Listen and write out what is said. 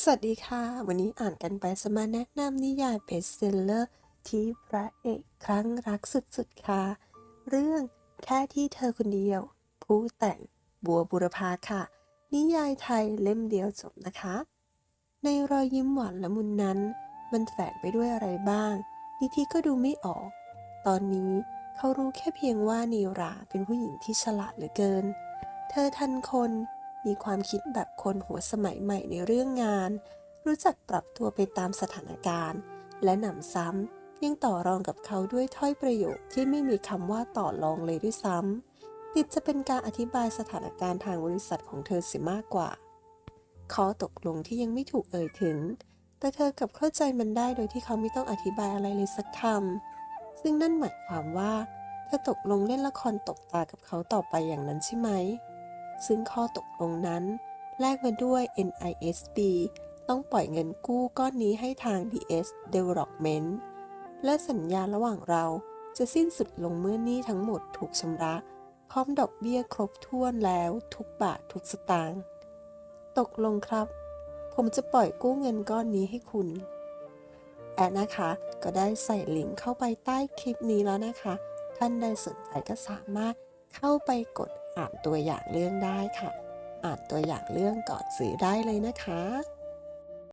สวัสดีค่ะ วันนี้อ่านกันไปสมาแนะนำนิยายเบสเซลเลอร์ที่พระเอกครั้งรักสุดๆค่ะ เรื่องแค่ที่เธอคนเดียว ผู้แต่งบัวบุรพาค่ะ นิยายไทยเล่มเดียวจบนะคะ ในรอยยิ้มหวานละมุนนั้น มันแฝงไปด้วยอะไรบ้างนิธิก็ดูไม่ออก ตอนนี้เขารู้แค่เพียงว่านีราเป็นผู้หญิงที่ฉลาดเหลือเกิน เธอทันคน มีความคิดแบบคนหัวสมัยใหม่ในเรื่องงาน รู้จักปรับตัวไปตามสถานการณ์ และหนำซ้ำยังต่อรองกับเขาด้วยถ้อยประโยคที่ไม่มีคำว่าต่อรองเลยด้วยซ้ำติดจะเป็นการอธิบายสถานการณ์ทางบริษัทของเธอเสียมากกว่าข้อตกลงที่ยังไม่ถูกเอ่ยถึง แต่เธอกลับเข้าใจมันได้โดยที่เขาไม่ต้องอธิบายอะไรเลยสักคำซึ่งนั่นหมายความว่าเธอตกลงเล่นละครตบตากับเขาต่อไปอย่างนั้นใช่ไหม ซึ่งข้อตกลงนั้น แลกมาด้วย NISB ต้องปล่อยเงินกู้ก้อนนี้ให้ทาง DS Development และสัญญาระหว่างเราจะสิ้นสุดลงเมื่อหนี้ทั้งหมดถูกชำระ พร้อมดอกเบี้ยครบถ้วนแล้วทุกบาททุกสตางค์ตกลงครับ ผมจะปล่อยกู้เงินก้อนนี้ให้คุณ แอดนะคะ ก็ได้ใส่ลิงก์เข้าไปใต้คลิปนี้แล้วนะคะ ท่านใดสนใจก็สามารถเข้าไปกด อ่านตัวอย่างเรื่องได้ค่ะ อ่านตัวอย่างเรื่องก่อนซื้อได้เลยนะคะ